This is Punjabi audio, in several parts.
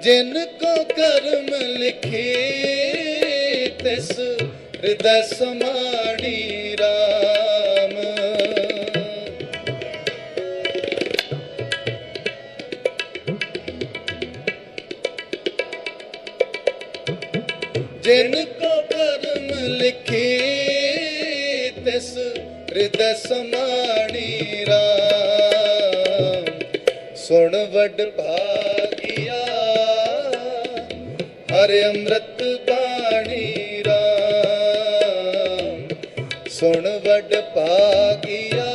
ਜਿਨ ਕੋ ਕਰਮ ਲਿਖੇ, ਤਿਸ ਹਿਰਦੈ ਸਮਾਣੀ ਰਾਮ। ਜਿਨ ਕੋ ਕਰਮ ਲਿਖੇ, ਤਿਸ ਹਿਰਦੈ ਸਮਾਣੀ ਰਾਮ। ਸੁਣ ਵੱਡ ਭਾਗਿਆ ਹਰ ਅੰਮ੍ਰਿਤ ਬਾਣੀ ਰਾਮ ਸੁਣ ਵਡ ਭਾਗਿਆ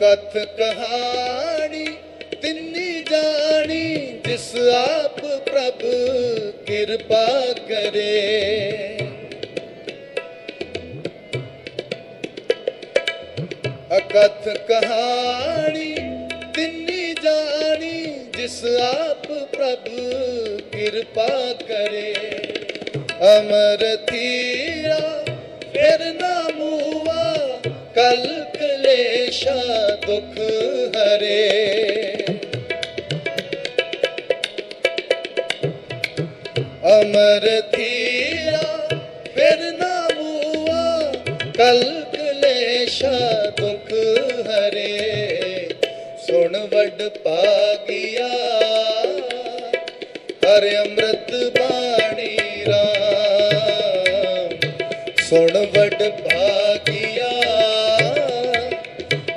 ਕਥ ਕਹਾਣੀ, ਤਿੰਨੀ ਜਾਣੀ, ਜਿਸ ਆਪ ਪ੍ਰਭ ਕਿਰਪਾ ਕਰੇ। ਅਕਥ ਕਹਾਣੀ, ਤਿੰਨੀ ਜਾਣੀ, ਜਿਸ ਆਪ ਪ੍ਰਭ ਕਿਰਪਾ ਕਰੇ। ਅਮਰ ਕਲ ਕਲੇਸ਼ਾ ਦੁਖ ਹਰੇ। ਅਮਰ ਥੀਰਾ ਫਿਰ ਨਾ ਮੂਆ ਕਲ ਕਲੇਸ਼ਾ ਦੁਖ ਹਰੇ। ਸੁਣ ਵਡ ਪਾਗਿਆ, ਹਰ ਅੰਮ੍ਰਿਤ ਬਾਣੀ ਰਾਮ। ਸੁਣ ਵਡ ਭਾਗਿਆ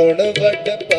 ਰਾਮ ਸੁਣ ਵਡ ਭਾਗਿਆ